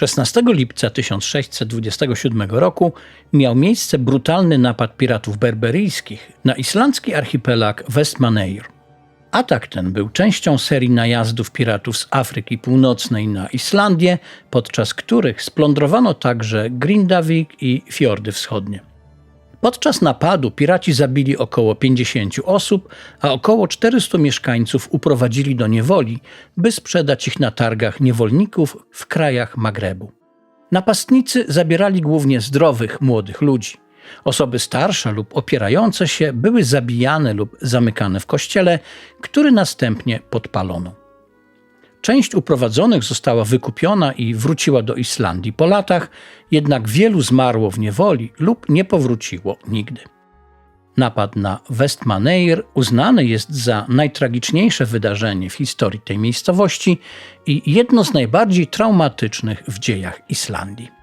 16 lipca 1627 roku miał miejsce brutalny napad piratów berberyjskich na islandzki archipelag Westmaneir. Atak ten był częścią serii najazdów piratów z Afryki Północnej na Islandię, podczas których splądrowano także Grindavik i fiordy wschodnie. Podczas napadu piraci zabili około 50 osób, a około 400 mieszkańców uprowadzili do niewoli, by sprzedać ich na targach niewolników w krajach Magrebu. Napastnicy zabierali głównie zdrowych, młodych ludzi. Osoby starsze lub opierające się były zabijane lub zamykane w kościele, który następnie podpalono. Część uprowadzonych została wykupiona i wróciła do Islandii po latach, jednak wielu zmarło w niewoli lub nie powróciło nigdy. Napad na Westmaneir uznany jest za najtragiczniejsze wydarzenie w historii tej miejscowości i jedno z najbardziej traumatycznych w dziejach Islandii.